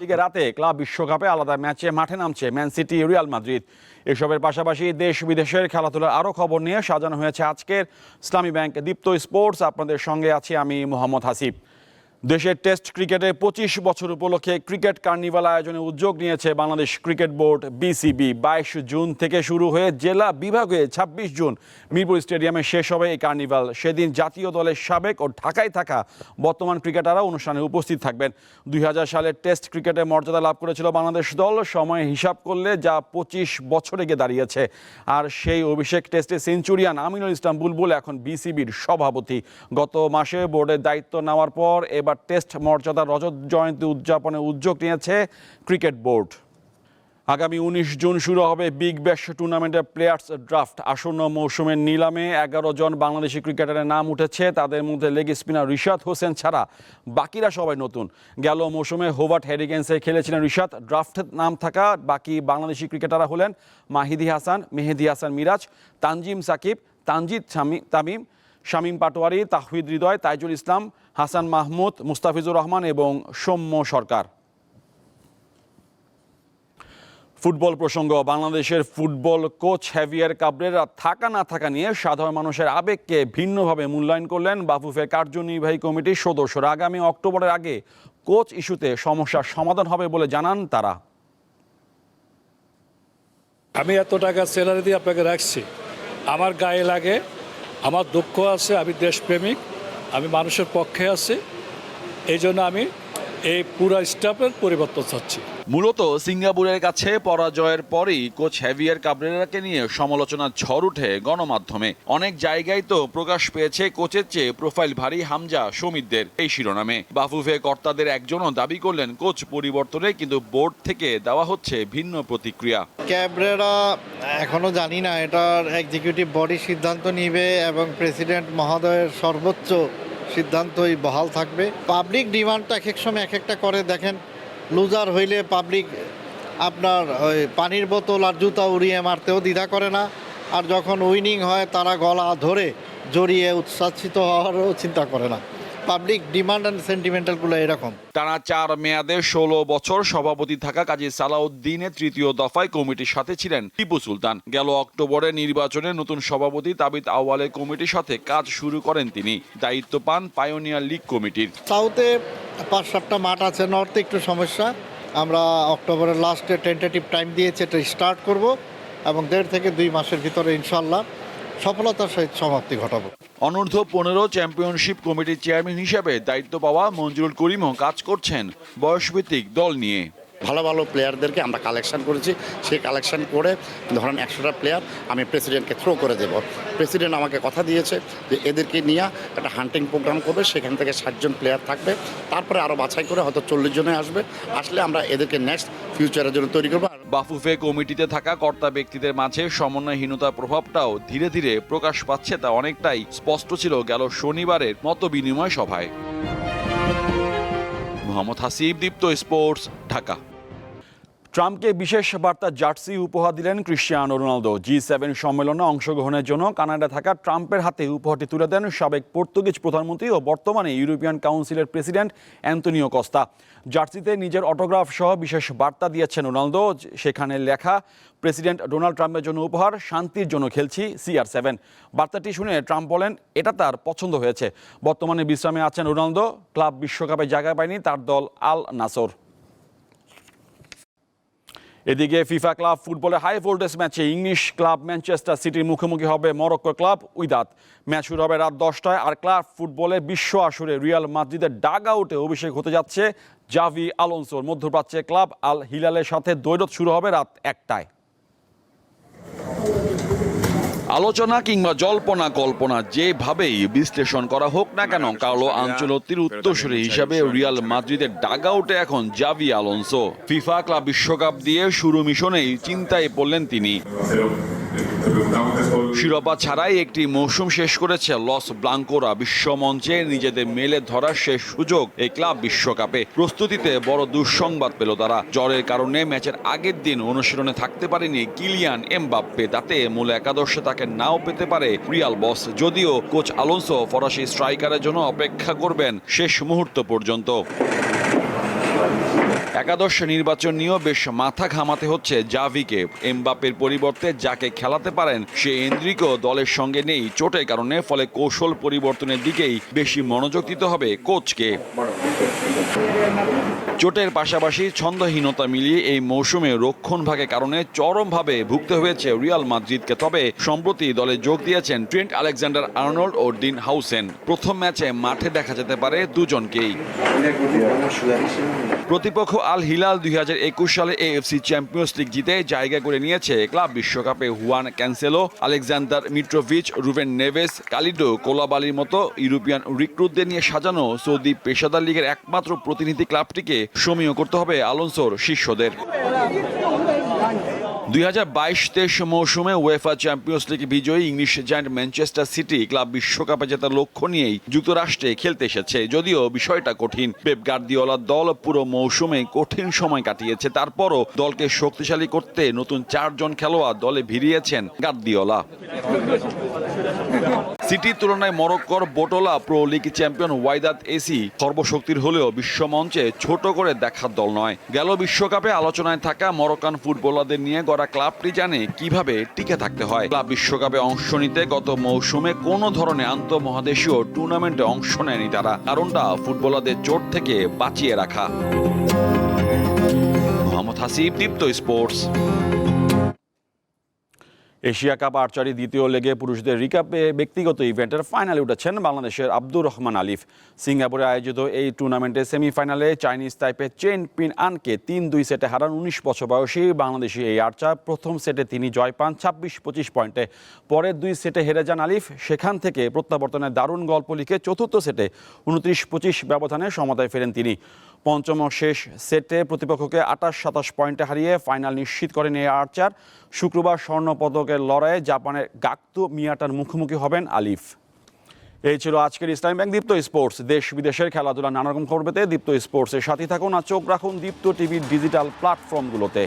দিকে রাতে ক্লাব বিশ্বকাপে আলাদা ম্যাচে মাঠে নামছে ম্যান সিটি, রিয়াল মাদ্রিদ। এসবের পাশাপাশি দেশ বিদেশের খেলাধুলার আরও খবর নিয়ে সাজানো হয়েছে আজকের ইসলামী ব্যাংক দীপ্ত স্পোর্টস। আপনাদের সঙ্গে আছি আমি মোহাম্মদ হাসিব। দেশের টেস্ট ক্রিকেটে পঁচিশ বছর উপলক্ষে ক্রিকেট কার্নিভাল আয়োজনে উদ্যোগ নিয়েছে বাংলাদেশ ক্রিকেট বোর্ড বিসিবি বাইশ জুন থেকে শুরু হয়ে জেলা বিভাগে ছাব্বিশ জুন মিরপুর স্টেডিয়ামে শেষ হবে এই কার্নিভাল। সেদিন জাতীয় দলের সাবেক ও ঢাকায় থাকা বর্তমান ক্রিকেটাররা অনুষ্ঠানে উপস্থিত থাকবেন। দুই হাজার সালের টেস্ট ক্রিকেটে মর্যাদা লাভ করেছিল বাংলাদেশ দল। সময় হিসাব করলে যা পঁচিশ বছরে গিয়ে দাঁড়িয়েছে। আর সেই অভিষেক টেস্টে সেঞ্চুরিয়ান আমিনুল ইসলাম বুলবুল এখন বিসিবির সভাপতি। গত মাসে বোর্ডের দায়িত্ব নেওয়ার পর এবার টেস্ট মর্যাদা রজত জয়ন্তী উদযাপনে উদ্যোগ নিয়েছে ক্রিকেট বোর্ড। আগামী উনিশ জুন শুরু হবে বিগ ব্যাশ টুর্নামেন্টের প্লেয়ার্স ড্রাফট। আসন্ন মৌসুমের নিলামে এগারো জন বাংলাদেশি ক্রিকেটারের নাম উঠেছে। তাদের মধ্যে লেগ স্পিনার রিশাদ হোসেন ছাড়া বাকিরা সবাই নতুন। গেল মৌসুমে হোভার্ট হেরিগেন্সে খেলেছিলেন রিশাদ। ড্রাফটের নাম থাকা বাকি বাংলাদেশি ক্রিকেটাররা হলেন মাহিদি হাসান, মেহেদি হাসান মিরাজ, তানজিম সাকিব, তানজিদ তামিম, শামীম পাটোয়ারি তাহবিদ হৃদয়, তাইজুল ইসলাম হাসান মাহমুদ, মুস্তাফিজুর রহমান এবং সৌম্য সরকার। ফুটবল প্রসঙ্গ, বাংলাদেশের ফুটবল কোচ হ্যাভিয়ার কাবরেরা থাকা না থাকা নিয়ে সাধারণ মানুষের আবেগকে ভিন্নভাবে মূল্যায়ন করলেন বাফুফের কার্যনির্বাহী কমিটির সদস্যরা। আগামী অক্টোবরের আগে কোচ ইস্যুতে সমস্যার সমাধান হবে বলে জানান তারা। আমি এত টাকা স্যালারি দিয়ে আপনাকে রাখছি। আমার গায়ে লাগে, আমার দুঃখ আছে, আমি দেশপ্রেমিক। আমি মানুষের পক্ষে আছি এই জন্য আমি এই পুরা স্টাফের পরিবর্তন চাচ্ছি। মূলত সিঙ্গাপুরের কাছে পরাজয়ের পরই কোচ হ্যাভিয়ার কাবরেরাকে নিয়ে সমালোচনার ঝড় উঠে গণমাধ্যমে। অনেক জায়গায় তো প্রকাশ পেয়েছে কোচের চেয়ে প্রোফাইল ভারী হামজা সমিতদের এই শিরোনামে। বাফুফে কর্তাদের একজনও দাবি করলেন কোচ পরিবর্তনে কিন্তু বোর্ড থেকে দেওয়া হচ্ছে ভিন্ন প্রতিক্রিয়া। ক্যাবরেরা এখনও জানি না এটার এক্সিকিউটিভ বডি সিদ্ধান্ত নিবে এবং প্রেসিডেন্ট মহোদয়ের সর্বোচ্চ সিদ্ধান্তই বহাল থাকবে। পাবলিক ডিমান্ডটা এক এক সময় এক একটা করে, দেখেন, লুজার হইলে পাবলিক আপনার ওই পানির বোতল আর জুতা উড়িয়ে মারতেও দ্বিধা করে না। আর যখন উইনিং হয়, তারা গলা ধরে জড়িয়ে উৎসাহিত হওয়ারও চিন্তা করে না। পাবলিক ডিমান্ড অ্যান্ড সেন্টিমেন্টালগুলো এরকম। টানা চার মেয়াদে ষোলো বছর সভাপতি থাকা কাজী সালাউদ্দিনের তৃতীয় দফায় কমিটির সাথে ছিলেন টিপু সুলতান। গেল অক্টোবরে নির্বাচনে নতুন সভাপতি তাবিদ আওয়ালের কমিটির সাথে কাজ শুরু করেন তিনি। দায়িত্ব পান পায়োনিয়ার লীগ কমিটির। সাউথে পাঁচ সাতটা মাঠ আছে নর্থে একটু সমস্যা। আমরা অক্টোবরের লাস্টে টেন্টেটিভ টাইম দিয়েছি এটা স্টার্ট করব এবং দেড় থেকে দুই মাসের ভিতরে ইনশাল্লাহ সফলতার সহিত সমাপ্তি ঘটাবো। অনূর্ধ্ব পনেরো চ্যাম্পিয়নশিপ কমিটির চেয়ারম্যান হিসেবে দায়িত্ব পাওয়া মঞ্জুরুল করিমও কাজ করছেন বয়সভিত্তিক দল নিয়ে। ভালো ভালো প্লেয়ারদেরকে আমরা কালেকশন করেছি। সেই কালেকশন করে ধরেন একশোটা প্লেয়ার আমি প্রেসিডেন্টকে থ্রো করে দেব। প্রেসিডেন্ট আমাকে কথা দিয়েছে যে এদেরকে নিয়ে একটা হান্টিং প্রোগ্রাম করবে। সেখান থেকে ষাটজন প্লেয়ার থাকবে। তারপরে আরও বাছাই করে হয়তো চল্লিশ জনে আসবে। আসলে আমরা এদেরকে নেক্সট ফিউচারের জন্য তৈরি করব। বাফুফে কমিটিতে থাকা কর্তা ব্যক্তিদের মাঝে সমন্বয়হীনতার প্রভাবটাও ধীরে ধীরে প্রকাশ পাচ্ছে তা অনেকটাই স্পষ্ট ছিল গেল শনিবারের মত বিনিময় সভায়। মোহাম্মদ হাসিব, দীপ্ত স্পোর্টস, ঢাকা। ট্রাম্পকে বিশেষ বার্তা জার্সি উপহার দিলেন ক্রিশ্চিয়ানো রোনালদো। জি সেভেন সম্মেলনে অংশগ্রহণের জন্য কানাডা থাকা ট্রাম্পের হাতে উপহারটি তুলে দেন সাবেক পর্তুগিজ প্রধানমন্ত্রী ও বর্তমানে ইউরোপিয়ান কাউন্সিলের প্রেসিডেন্ট অ্যান্তনিও কস্তা। জার্সিতে নিজের অটোগ্রাফ সহ বিশেষ বার্তা দিয়েছেন রোনালদো। সেখানে লেখা, প্রেসিডেন্ট ডোনাল্ড ট্রাম্পের জন্য উপহার, শান্তির জন্য খেলছি সিআর সেভেন। বার্তাটি শুনে ট্রাম্প বলেন, এটা তার পছন্দ হয়েছে। বর্তমানে বিশ্রামে আছেন রোনালদো। ক্লাব বিশ্বকাপে জায়গা পায়নি তার দল আল নাসর এদিকে ফিফা ক্লাব ফুটবলে হাই ভোল্টেজ ম্যাচে ইংলিশ ক্লাব ম্যানচেস্টার সিটির মুখোমুখি হবে মরক্কো ক্লাব উইদাত। ম্যাচ শুরু হবে রাত দশটায় আর ক্লাব ফুটবলে বিশ্ব আসরে রিয়াল মাদ্রিদের ডাগ আউটে অভিষেক হতে যাচ্ছে জাভি আলোনসোর। মধ্যপ্রাচ্যে ক্লাব আল হিলালের সাথে দৈরত শুরু হবে রাত একটায়। আলোচনা কিংবা জল্পনা কল্পনা যেভাবেই বিশ্লেষণ করা হোক না কেন কালো আঞ্চলতির উত্তরসূরি হিসাবে রিয়াল মাদ্রিদের ডাগাউটে এখন জাভি আলোনসো। ফিফা ক্লাব বিশ্বকাপ দিয়ে শুরু মিশনেই চিন্তায় পড়লেন তিনি। শিরোপা ছাড়াই একটি মৌসুম শেষ করেছে লস ব্লাঙ্কোরা। বিশ্বমঞ্চে নিজেদের মেলে ধরার শেষ সুযোগ এই ক্লাব বিশ্বকাপে। প্রস্তুতিতে বড় দুঃসংবাদ পেল তারা। জ্বরের কারণে ম্যাচের আগের দিন অনুশীলনে থাকতে পারেনি কিলিয়ান এমবাপ্পে। তাতে মূল একাদশে তাকে নাও পেতে পারে রিয়াল বস। যদিও কোচ আলোনসো ফরাসি স্ট্রাইকারের জন্য অপেক্ষা করবেন শেষ মুহূর্ত পর্যন্ত। একাদশ নির্বাচন নিয়েও বেশ মাথা ঘামাতে হচ্ছে জাভিকে। এমবাপের পরিবর্তে যাকে খেলাতে পারেন, সে এন্দ্রিকও দলের সঙ্গে নেই চোটের কারণে, ফলে কৌশল পরিবর্তনের দিকেই বেশি মনোযোগ দিতে হবে কোচকে। চোটের পাশাপাশি ছন্দহীনতা মিলিয়ে এই মৌসুমে রক্ষণভাগের কারণে চরমভাবে ভুগতে হয়েছে রিয়াল মাদ্রিদকে। তবে সম্প্রতি দলে যোগ দিয়েছেন ট্রেন্ট আলেকজান্ডার আর্নল্ড ও ডিন হাউসেন। প্রথম ম্যাচে মাঠে দেখা যেতে পারে দুজনকেই। প্রতিপক্ষ আল হিলাল দুই হাজার একুশ সালে এএফসি চ্যাম্পিয়ন্স লিগ জিতে জায়গা করে নিয়েছে ক্লাব বিশ্বকাপে Juan Cancelo, Aleksandar Mitrovic, Ruben Neves, Kalidou কোলাবালির মতো ইউরোপিয়ান রিক্রুটদের নিয়ে সাজানো সৌদি পেশাদার লিগের একমাত্র প্রতিনিধি ক্লাবটিকে সমীহ করতে হবে আলোনসোর শিষ্যদের। দুই হাজার বাইশ তেইশ মৌসুমে ওয়েফা চ্যাম্পিয়ন্স লিগ বিজয়ী English giant Manchester City club বিশ্বকাপে জেতার লক্ষ্য নিয়েই যুক্তরাষ্ট্রে খেলতে এসেছে। যদিও বিষয়টা কঠিন, পেপ গার্দিওলার দল পুরো মৌসুমে কঠিন সময় কাটিয়েছে, তারপরও দলকে শক্তিশালী করতে নতুন চারজন খেলোয়াড় দলে ভিড়িয়েছেন গার্দিওলা। সিটির তুলনায় মরক্কোর Botola pro league champion Wydad AC সর্বশক্তির হলেও বিশ্বমঞ্চে ছোট করে দেখার দল নয়। গেল বিশ্বকাপে আলোচনায় থাকা মরক্কান ফুটবলারদের নিয়ে গড়া ক্লাবটি জানে কীভাবে টিকে থাকতে হয়। ক্লাব বিশ্বকাপে অংশ নিতে গত মৌসুমে কোনো ধরনের আন্তঃমহাদেশীয় টুর্নামেন্টে অংশ নেয়নি তারা। কারণটা ফুটবলারদের চোট থেকে বাঁচিয়ে রাখা। Mohammad Hasib, Deepto sports. Asia cup archery দ্বিতীয় লেগে পুরুষদের রিকাপে ব্যক্তিগত ইভেন্টের ফাইনালে উঠেছেন বাংলাদেশের আব্দুর রহমান আলিফ। সিঙ্গাপুরে আয়োজিত এই টুর্নামেন্টে সেমিফাইনালে চাইনিজ টাইপের চেন পিন আনকে তিন দুই সেটে হারান উনিশ বছর বয়সী বাংলাদেশি এই আর্চার প্রথম সেটে তিনি জয় পান ছাব্বিশ পঁচিশ পয়েন্টে। পরের দুই সেটে হেরে যান আলিফ। সেখান থেকে প্রত্যাবর্তনের দারুণ গল্প লিখে চতুর্থ সেটে উনত্রিশ পঁচিশ ব্যবধানে সমতায় ফেরেন তিনি। পঞ্চম শেষ সেটে প্রতিপক্ষকে আটাশ সাতাশ পয়েন্টে হারিয়ে ফাইনাল নিশ্চিত করেন এই আর্চার। শুক্রবার স্বর্ণপদকের লড়াইয়ে জাপানের গাক্তু মিয়াটার মুখোমুখি হবেন আলিফ। এই ছিল আজকের ইসলামী ব্যাংক দীপ্ত স্পোর্টস। দেশ বিদেশের খেলাধুলা নানারকম খবর পেতে দীপ্ত স্পোর্টসের সাথে থাকুন আর চোখ রাখুন দীপ্ত টিভির ডিজিটাল প্ল্যাটফর্মগুলোতে।